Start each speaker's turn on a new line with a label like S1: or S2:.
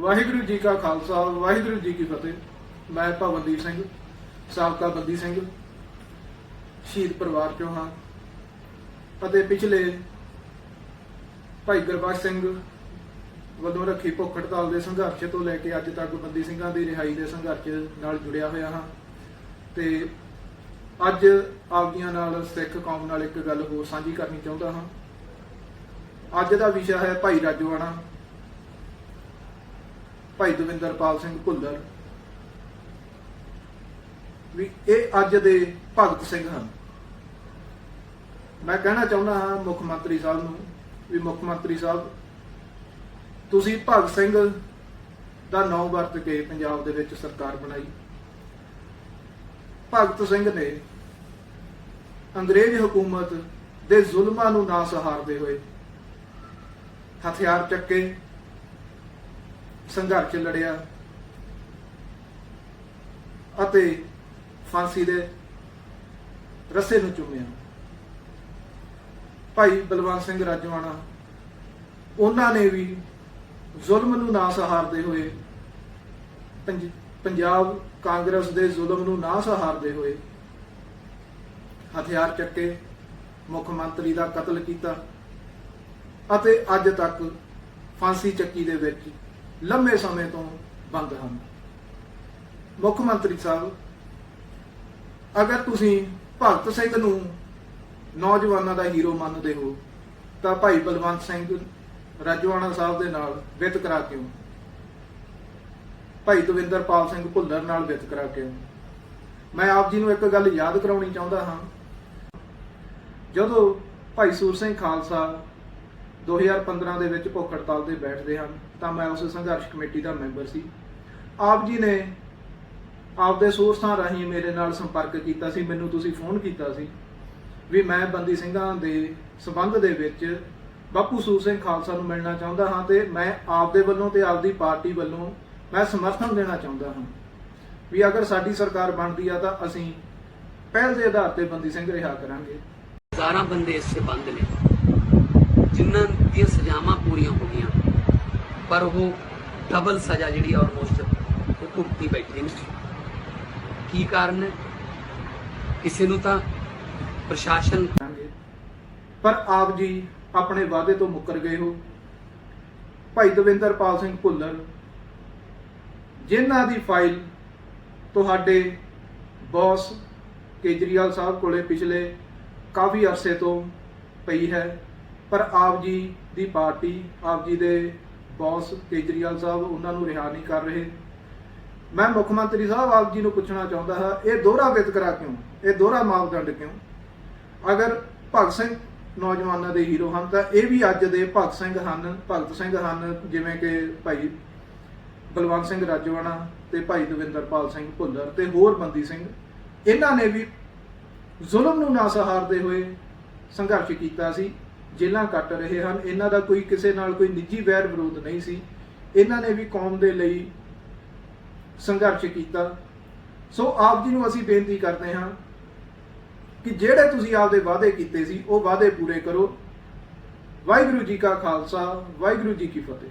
S1: ਵਾਹਿਗੁਰੂ ਜੀ ਕਾ ਖਾਲਸਾ, ਵਾਹਿਗੁਰੂ ਜੀ ਕੀ ਫਤਿਹ। ਮੈਂ ਭਵਨਦੀਪ ਸਿੰਘ, ਸਾਬਕਾ ਬੰਦੀ ਸਿੰਘ। ਸ਼ਹੀਦ ਪਰਿਵਾਰ ਚੋਂ ਹਾਂ। ਅਤੇ ਪਿਛਲੇ ਭਾਈ ਗੁਰਬਖਸ਼ ਸਿੰਘ ਵੱਲੋਂ ਰੱਖੀ ਭੁੱਖ ਹੜਤਾਲ ਦੇ ਸੰਘਰਸ਼ ਤੋਂ ਲੈ ਕੇ ਅੱਜ ਤੱਕ ਬੰਦੀ ਸਿੰਘਾਂ ਦੀ ਰਿਹਾਈ ਦੇ ਸੰਘਰਸ਼ ਨਾਲ ਜੁੜਿਆ ਹੋਇਆ ਹਾਂ। ਤੇ ਅੱਜ ਆਪਦੀਆਂ ਨਾਲ ਸਿੱਖ ਕੌਮ ਨਾਲ ਇੱਕ ਗੱਲ ਹੋਰ ਸਾਂਝੀ ਕਰਨੀ ਚਾਹੁੰਦਾ ਹਾਂ। ਅੱਜ ਦਾ ਵਿਸ਼ਾ ਹੈ ਭਾਈ ਰਾਜੋਆਣਾ। ਭਾਈ ਦਵਿੰਦਰਪਾਲ ਸਿੰਘ ਭੁੱਲਰ ਵੀ ਇਹ ਅੱਜ ਦੇ ਭਗਤ ਸਿੰਘ ਹਨ। ਮੈਂ ਕਹਿਣਾ ਚਾਹੁੰਦਾ ਹਾਂ ਮੁੱਖ ਮੰਤਰੀ ਸਾਹਿਬ ਨੂੰ ਵੀ ਮੁੱਖ ਮੰਤਰੀ ਸਾਹਿਬ, ਤੁਸੀਂ ਭਗਤ ਸਿੰਘ ਦਾ ਨਾਮ ਵਰਤ ਕੇ ਪੰਜਾਬ ਦੇ ਵਿੱਚ ਸਰਕਾਰ ਬਣਾਈ। ਭਗਤ ਸਿੰਘ ਨੇ ਅੰਗਰੇਜ਼ ਹਕੂਮਤ ਦੇ ਜ਼ੁਲਮਾਂ ਨੂੰ ਨਾ ਸਹਾਰਦੇ ਹੋਏ ਹਥਿਆਰ ਚੱਕੇ ਸੰਘਰਸ਼ ਲੜਿਆ ਅਤੇ ਫਾਂਸੀ ਦੇ ਰੱਸੇ ਨੂੰ ਚੁੰਮਿਆ। ਭਾਈ ਬਲਵੰਤ ਸਿੰਘ ਰਾਜਵਾਨਾ, ਉਹਨਾਂ ਨੇ ਵੀ ਜ਼ੁਲਮ ਨੂੰ ਨਾ ਸਹਾਰਦੇ ਹੋਏ ਪੰਜਾਬ ਕਾਂਗਰਸ ਦੇ ਜ਼ੁਲਮ ਨੂੰ ਨਾ ਸਹਾਰਦੇ ਹੋਏ ਹਥਿਆਰ ਚੱਕੇ, ਮੁੱਖ ਮੰਤਰੀ ਦਾ ਕਤਲ ਕੀਤਾ ਅਤੇ ਅੱਜ ਤੱਕ ਫਾਂਸੀ ਚੱਕੀ ਦੇ ਵਿੱਚ ਲੰਮੇ ਸਮੇਂ ਤੋਂ ਬੰਦ ਹਨ। ਮੁੱਖ ਮੰਤਰੀ ਸਾਹਿਬ, ਅਗਰ ਤੁਸੀਂ ਭਗਤ ਸਿੰਘ ਨੂੰ ਨੌਜਵਾਨਾਂ ਦਾ ਹੀਰੋ ਮੰਨਦੇ ਹੋ, ਤਾਂ ਭਾਈ ਬਲਵੰਤ ਸਿੰਘ ਰਾਜਵਾਨਾ ਸਾਹਿਬ ਦੇ ਨਾਲ ਵਿਤਕਰਾ ਕਿਉਂ ਭਾਈ ਦਵਿੰਦਰਪਾਲ ਸਿੰਘ ਭੁੱਲਰ ਨਾਲ ਵਿਤਕਰਾ ਕਿਉਂ ਮੈਂ ਆਪ ਜੀ ਨੂੰ ਇੱਕ ਗੱਲ ਯਾਦ ਕਰਾਉਣੀ ਚਾਹੁੰਦਾ ਹਾਂ। ਜਦੋਂ ਭਾਈ ਸੂਰ ਸਿੰਘ ਖਾਲਸਾ 2015 ਦੇ ਵਿੱਚ ਭੁੱਖ ਹੜਤਾਲ ਤੇ ਬੈਠਦੇ ਹਨ, ਤਾਂ ਮੈਂ ਉਸ ਸੰਘਰਸ਼ ਕਮੇਟੀ ਦਾ ਮੈਂਬਰ ਸੀ। ਆਪ ਜੀ ਨੇ ਆਪਦੇ ਸੋਰਸਾਂ ਰਾਹੀਂ ਮੇਰੇ ਨਾਲ ਸੰਪਰਕ ਕੀਤਾ ਸੀ, ਮੈਨੂੰ ਤੁਸੀਂ ਫੋਨ ਕੀਤਾ ਸੀ ਵੀ ਮੈਂ ਬੰਦੀ ਸਿੰਘਾਂ ਦੇ ਸਬੰਧ ਦੇ ਵਿੱਚ ਬਾਪੂ ਸੂਰ ਸਿੰਘ ਖਾਲਸਾ ਨੂੰ ਮਿਲਣਾ ਚਾਹੁੰਦਾ ਹਾਂ ਤੇ ਮੈਂ ਆਪਦੇ ਵੱਲੋਂ ਤੇ ਆਪਦੀ ਪਾਰਟੀ ਵੱਲੋਂ ਮੈਂ ਸਮਰਥਨ ਦੇਣਾ ਚਾਹੁੰਦਾ ਹਾਂ ਵੀ ਅਗਰ ਸਾਡੀ ਸਰਕਾਰ ਬਣਦੀ ਆ ਤਾਂ ਅਸੀਂ ਪਹਿਲ ਦੇ ਆਧਾਰ ਤੇ ਬੰਦੀ ਸਿੰਘ ਰਿਹਾ ਕਰਾਂਗੇ।
S2: ਹਜ਼ਾਰਾਂ ਬੰਦੇ ਇਸ 'ਚ ਨੇ। ਜਿਨ੍ਹਾਂ ਦੀਆਂ ਸਜ਼ਾਵਾਂ ਪੂਰੀਆਂ ਹੋ ਗਈਆਂ, ਪਰ ਉਹ ਡਬਲ ਸਜ਼ਾ ਜਿਹੜੀ ਆਲਮੋਸਟ ਉਹ ਭੁਗਤੀ ਬੈਠੇ ਨੇ। ਕੀ ਕਾਰਨ ਹੈ? ਕਿਸੇ ਨੂੰ ਤਾਂ ਪ੍ਰਸ਼ਾਸਨ
S1: ਕਰਾਂਗੇ। ਪਰ ਆਪ ਜੀ ਆਪਣੇ ਵਾਅਦੇ ਤੋਂ ਮੁੱਕਰ ਗਏ ਹੋ। ਭਾਈ ਦਵਿੰਦਰਪਾਲ ਸਿੰਘ ਭੁੱਲਰ, ਜਿਨ੍ਹਾਂ ਦੀ ਫਾਈਲ ਤੁਹਾਡੇ ਬੌਸ ਕੇਜਰੀਵਾਲ ਸਾਹਿਬ ਕੋਲੇ ਪਿਛਲੇ ਕਾਫੀ ਅਰਸੇ ਤੋਂ ਪਈ ਹੈ ਪਰ ਆਪ ਜੀ ਦੀ ਪਾਰਟੀ, ਆਪ ਜੀ ਦੇ ਬੌਸ ਕੇਜਰੀਵਾਲ ਸਾਹਿਬ ਉਹਨਾਂ ਨੂੰ ਰਿਹਾ ਨਹੀਂ ਕਰ ਰਹੇ। ਮੈਂ ਮੁੱਖ ਮੰਤਰੀ ਸਾਹਿਬ ਆਪ ਜੀ ਨੂੰ ਪੁੱਛਣਾ ਚਾਹੁੰਦਾ ਹਾਂ, ਇਹ ਦੋਹਰਾ ਵਿਤਕਰਾ ਕਿਉਂ? ਇਹ ਦੋਹਰਾ ਮਾਪਦੰਡ ਕਿਉਂ? ਅਗਰ ਭਗਤ ਸਿੰਘ ਨੌਜਵਾਨਾਂ ਦੇ ਹੀਰੋ ਹਨ, ਤਾਂ ਇਹ ਵੀ ਅੱਜ ਦੇ ਭਗਤ ਸਿੰਘ ਹਨ, ਭਗਤ ਸਿੰਘ ਹਨ, ਜਿਵੇਂ ਕਿ ਭਾਈ ਬਲਵੰਤ ਸਿੰਘ ਰਾਜਵਾਨਾ ਤੇ ਭਾਈ ਦਵਿੰਦਰਪਾਲ ਸਿੰਘ ਭੁੱਲਰ ਤੇ ਹੋਰ ਬੰਦੀ ਸਿੰਘ, ਇਹਨਾਂ ਨੇ ਵੀ ਜ਼ੁਲਮ ਨੂੰ ਨਾ ਸਹਾਰਦੇ ਹੋਏ ਸੰਘਰਸ਼ ਕੀਤਾ ਸੀ। ਜੇਲ੍ਹਾਂ ਕੱਟ ਰਹੇ ਹਨ। ਇਹਨਾਂ ਦਾ ਕੋਈ ਕਿਸੇ ਨਾਲ ਕੋਈ ਨਿੱਜੀ ਵੈਰ ਵਿਰੋਧ ਨਹੀਂ ਸੀ। ਇਹਨਾਂ ਨੇ ਵੀ ਕੌਮ ਦੇ ਲਈ ਸੰਘਰਸ਼ ਕੀਤਾ। ਸੋ ਆਪ ਜੀ ਨੂੰ ਅਸੀਂ ਬੇਨਤੀ ਕਰਦੇ ਹਾਂ ਕਿ ਜਿਹੜੇ ਤੁਸੀਂ ਆਪਦੇ ਵਾਅਦੇ ਕੀਤੇ ਸੀ, ਉਹ ਵਾਅਦੇ ਪੂਰੇ ਕਰੋ। ਵਾਹਿਗੁਰੂ ਜੀ ਕਾ ਖਾਲਸਾ, ਵਾਹਿਗੁਰੂ ਜੀ ਕੀ ਫਤਿਹ।